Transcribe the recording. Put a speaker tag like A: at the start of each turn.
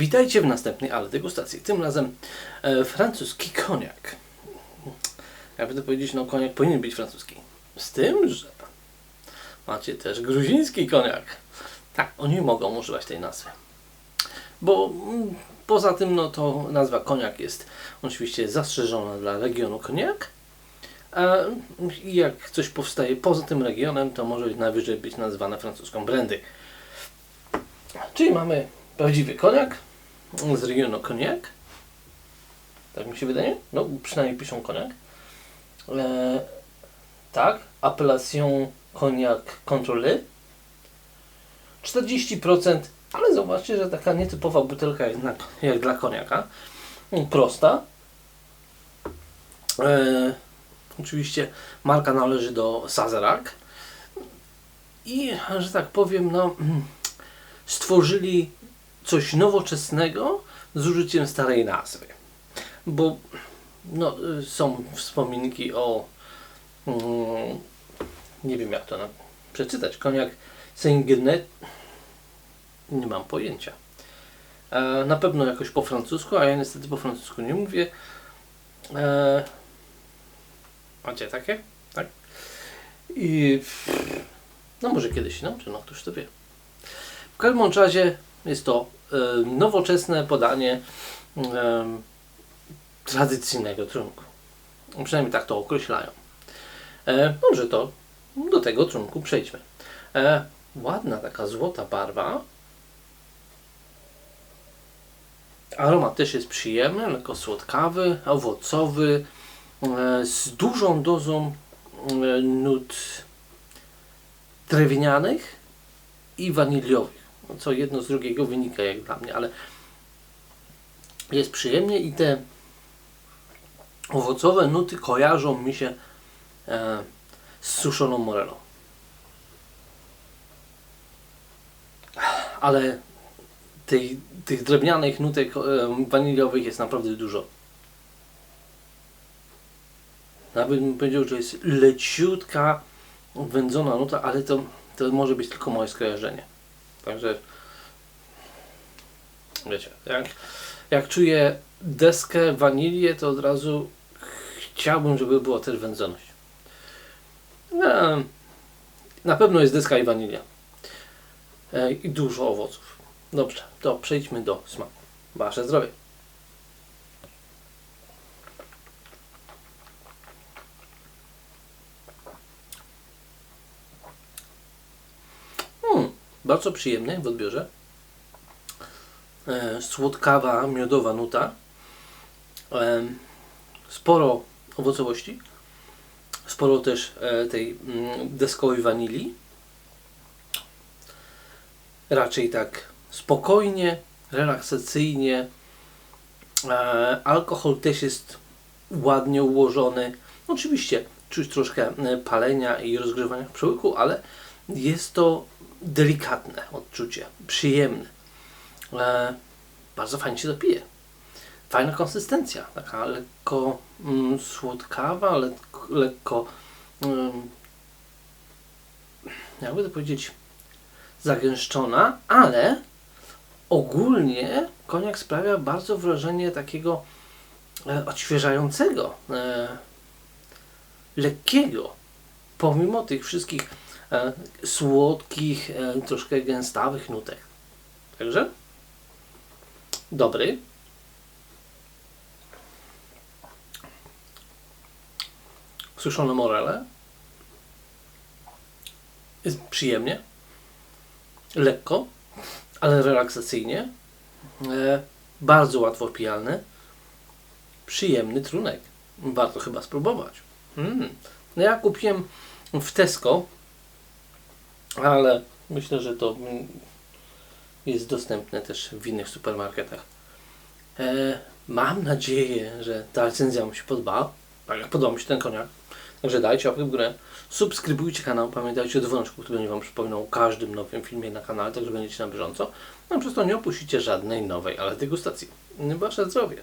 A: Witajcie w następnej ale degustacji. Tym razem e, francuski koniak. Jakby to powiedzieć, no koniak powinien być francuski. Z tym, że macie też gruziński koniak. Tak, oni mogą używać tej nazwy. Bo mm, poza tym, no to nazwa koniak jest oczywiście zastrzeżona dla regionu koniak. A i jak coś powstaje poza tym regionem, to może najwyżej być nazwane francuską brandy. Czyli mamy prawdziwy koniak z regionu koniak. Tak mi się wydaje. No, przynajmniej piszą koniak. E, tak, appellation cognac contrôlé. 40%, ale zobaczcie, że taka nietypowa butelka jednak jak dla koniaka. Prosta. E, oczywiście marka należy do Sazerac. I, że tak powiem, no, stworzyli coś nowoczesnego z użyciem starej nazwy. Bo no, są wspominki o mm, nie wiem jak to przeczytać. Koniak Saint-Genet nie mam pojęcia. E, na pewno jakoś po francusku, a ja niestety po francusku nie mówię. E, macie takie? Tak? I no może kiedyś nauczę, no któż to wie. W każdym razie jest to nowoczesne podanie tradycyjnego trunku. Przynajmniej tak to określają. Dobrze, to do tego trunku przejdźmy. E, ładna taka złota barwa. Aromat też jest przyjemny, lekko słodkawy, owocowy, e, z dużą dozą e, nut drewnianych i waniliowych. No, co jedno z drugiego wynika jak dla mnie, ale jest przyjemnie i te owocowe nuty kojarzą mi się e, z suszoną morelą. Ale tej, tych drewnianych nutek e, waniliowych jest naprawdę dużo. Nawet bym powiedział, że jest leciutka wędzona nuta, ale to, to może być tylko moje skojarzenie. Także wiecie, jak, jak czuję deskę wanilię, to od razu chciałbym, żeby była też wędzoność. Na pewno jest deska i wanilia. E, I dużo owoców. Dobrze, to przejdźmy do smaku. Wasze zdrowie. Bardzo przyjemny w odbiorze. E, słodkawa, miodowa nuta. E, sporo owocowości sporo też e, tej mm, deskowej wanilii. Raczej tak spokojnie, relaksacyjnie. Alkohol też jest ładnie ułożony. Oczywiście czuć troszkę palenia i rozgrzewania w przełyku, ale jest to delikatne odczucie, przyjemne. Bardzo fajnie się to pije fajna konsystencja, taka lekko mm, słodkawa, lekko, lekko mm, jakby to powiedzieć zagęszczona, ale ogólnie koniak sprawia bardzo wrażenie takiego e, odświeżającego, e, lekkiego, pomimo tych wszystkich e, słodkich, e, troszkę gęstawych nutek. Także dobry, suszone morele. Jest przyjemnie, lekko, ale relaksacyjnie. E, bardzo łatwo pijalny. Przyjemny trunek. Warto chyba spróbować. Mm. No ja kupiłem w Tesco, ale myślę, że to jest dostępne też w innych supermarketach. E, mam nadzieję, że ta recenzja mi się podoba. Tak podoba mi się ten koniak. Także dajcie łapkę w górę, subskrybujcie kanał, pamiętajcie o dzwoneczku, który będzie Wam przypominał o każdym nowym filmie na kanale, także będziecie na bieżąco. No przez to nie opuścicie żadnej nowej, ale degustacji. Wasze zdrowie.